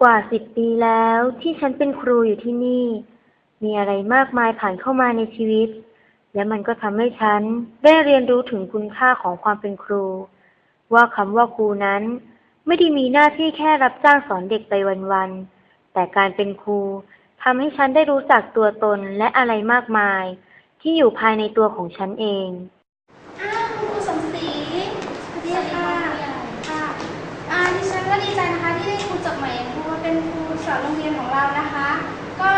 กว่าสิบปีแล้วที่ฉันเป็นครูอยู่ที่นี่ มีอะไรมากมายผ่านเข้ามาในชีวิต และมันก็ทำให้ฉันได้เรียนรู้ถึงคุณค่าของความเป็นครู ว่าคำว่าครูนั้น ไม่ได้มีหน้าที่แค่รับจ้างสอนเด็กไปวันๆแต่การเป็นครูทำให้ฉันได้รู้จักตัวตนและอะไรมากมาย ที่อยู่ภายในตัวของฉันเองอ้าวคุณครูสมศรีสวัสดีค่ะ ค่ะอ่าดิฉันก็ดีใจนะคะ โรงเรียนของเรานะคะ ก็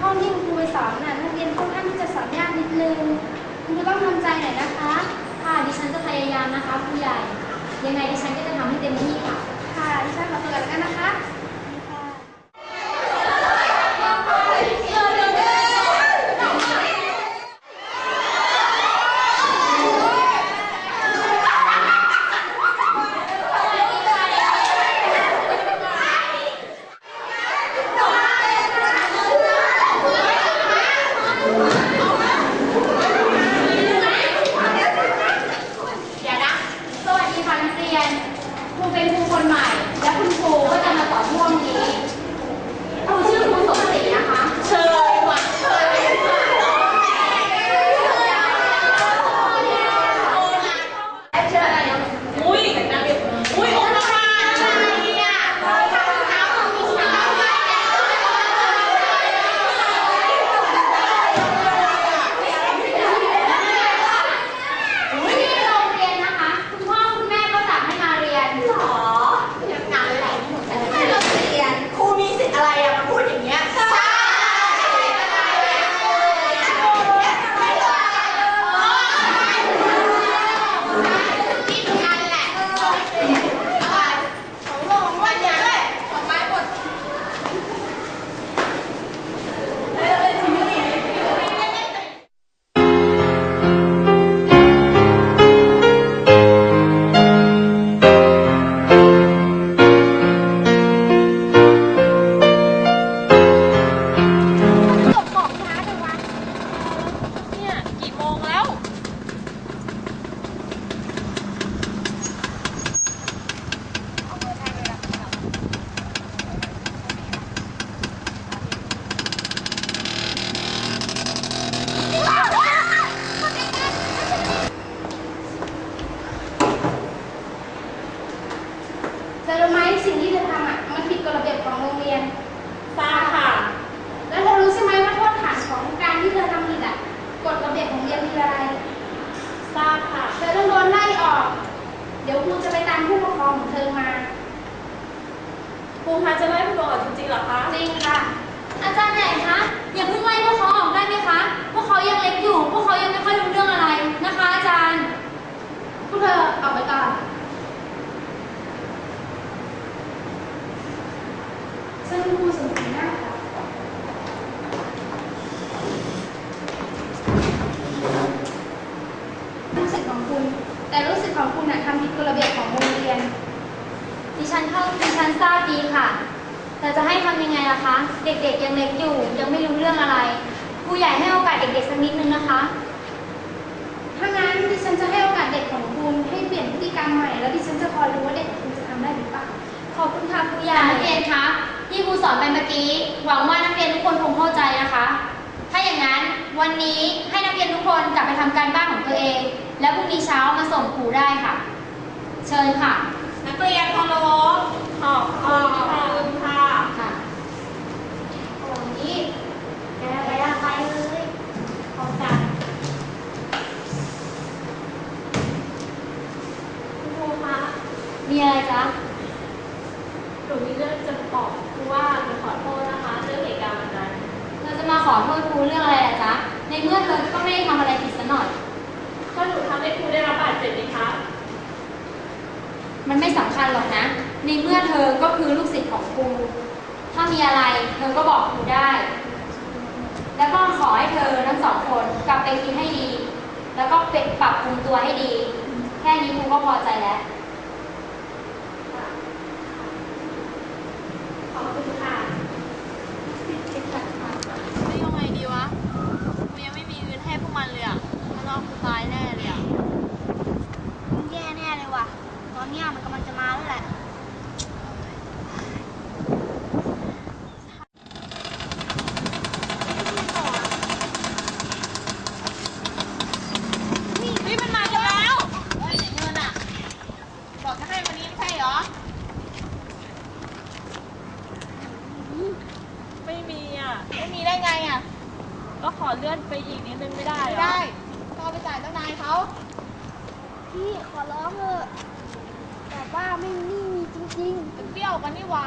ห้องที่คุณครูไปสอนน่ะนักเรียนค่อนข้างที่จะสอนยากนิดนึงคุณครูต้องทำใจหน่อยนะคะ ค่ะดิฉันจะพยายามนะคะผู้ใหญ่ ยังไงดิฉันก็จะทำให้เต็มที่ ทราบค่ะ เธอต้องโดนไล่ออก เดี๋ยวครูจะไปตามผู้ปกครองของเธอมา ครูคะจะไล่ผู้ปกครองจริงๆเหรอคะ จริงค่ะ อาจารย์ใหญ่คะอย่าเพิ่งไล่พวกเขาออกได้ไหมคะ พวกเขายังเล็กอยู่ พวกเขายังไม่ค่อยรู้เรื่องอะไรนะคะ อาจารย์พวกเธอออกไปก่อนฉันครูสมศรีนาคค่ะรู้สึกของคุณ แต่รู้สึกของคุณน่ะทำผิดกฎระเบียบของโรงเรียน ดิฉันเข้าดิฉันทราบดีค่ะ แต่จะให้ทำยังไง ล่ะคะ เด็กๆยังเล็กอยู่ ยังไม่รู้เรื่องอะไรครูใหญ่ให้โอกาสเด็กๆสักนิดนึงนะคะ ถ้างั้นดิฉันจะให้โอกาสเด็กของคุณให้เปลี่ยนพฤติกรรมใหม่แล้วดิฉันจะคอยรู้ว่าเด็กของคุณจะทำได้หรือเปล่า ขอบคุณค่ะครูใหญ่นักเรียนคะที่ครูสอนไปเมื่อกี้หวังว่านักเรียนทุกคนคงเข้าใจนะคะ ถ้าอย่างนั้นวันนี้ให้นักเรียนทุกคนกลับไปทำการบ้านของตัวเอง แล้วพรุ่งนี้เช้ามาส่งครูได้ค่ะ เชิญค่ะ นักเรียนเคารพขอบคุณค่ะ ค่ะโอ้ยแกไปอะไรเลยขอบคุณคุณครูคะมีอะไรจ๊ะ หนูมีเรื่องจะบอกครูว่าหนูขอโทษนะคะเรื่องเหตุการณ์วันนั้น เธอจะมาขอโทษครูเรื่องอะไรล่ะจ๊ะ ในเมื่อเธอก็ไม่ได้ทำอะไรผิดสักหน่อย ก็หนูทำให้ครูได้รับบาดเจ็บนี่คะ มันไม่สำคัญหรอกนะ ในเมื่อเธอก็คือลูกศิษย์ของครู ถ้ามีอะไรเธอก็บอกครูได้ แล้วก็ขอให้เธอทั้งสองคนกลับไปคิดให้ดี แล้วก็เป็นปรับปรุงตัวให้ดี แค่นี้ครูก็พอใจแล้ว ขอบคุณค่ะ ไม่ยังไงดีวะกูยังไม่มีเงินให้พวกมันเลยอะมันเอากูตายแน่เลยอะ แย่แน่เลยว่ะ ตอนเนี้ยมันกำลังจะมาแล้วแหละ พี่ขอร้องเถอะแต่ว่า ไม่มีมีจริงๆ เปรี้ยวกันนี่หว่า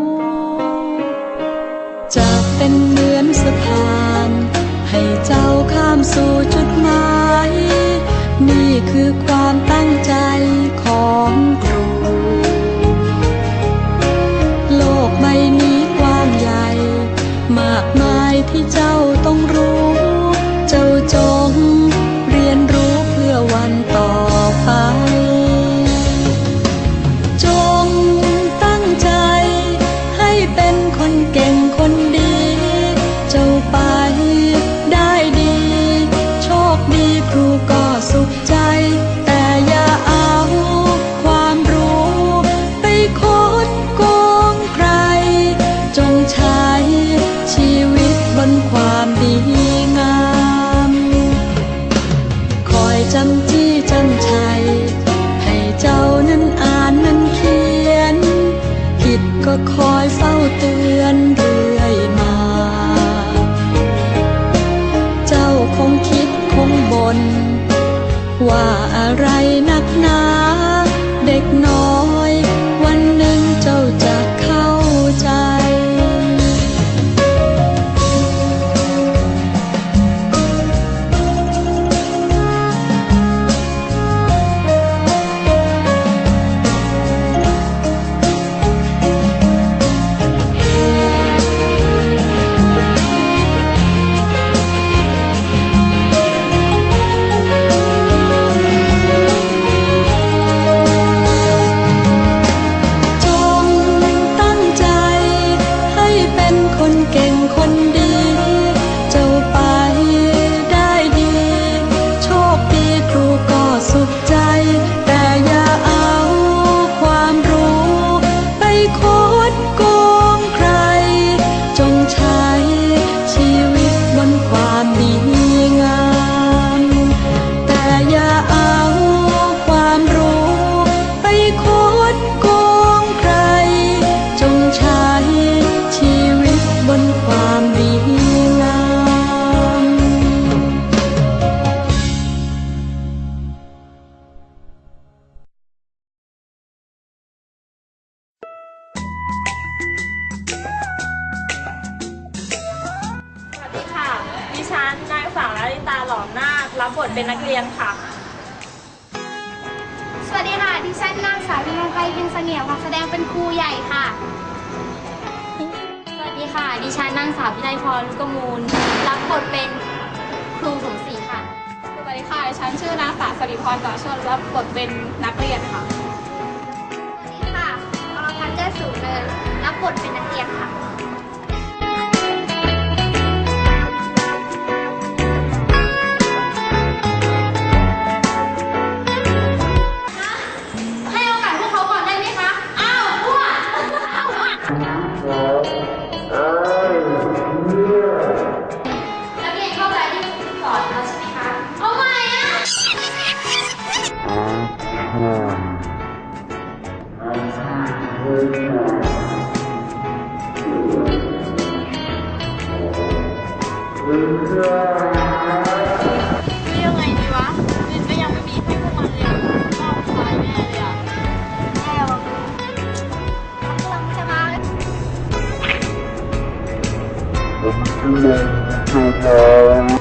ามสู่จุดหมาย นี่คือความตั้งใจ ลลิตาหลอมนาครับบบทเป็นนักเรียนค่ะ สวัสดีค่ะดิฉันนางสาวพิมพ์ไพเป็นเสงี่ยมค่ะแสดงเป็นครูใหญ่ค่ะ สวัสดีค่ะ ดิฉันนางสาวพิไลพรลูกกมูล รับบทเป็นครูสมศรีค่ะ สวัสดีค่ะฉันชื่อนางสาวสริพรต่อชนรับบทเป็นนักเรียนค่ะ สวัสดีค่ะอรพันธ์เจ้าสูงเนินรับบทเป็นนักเรียนค่ะ No.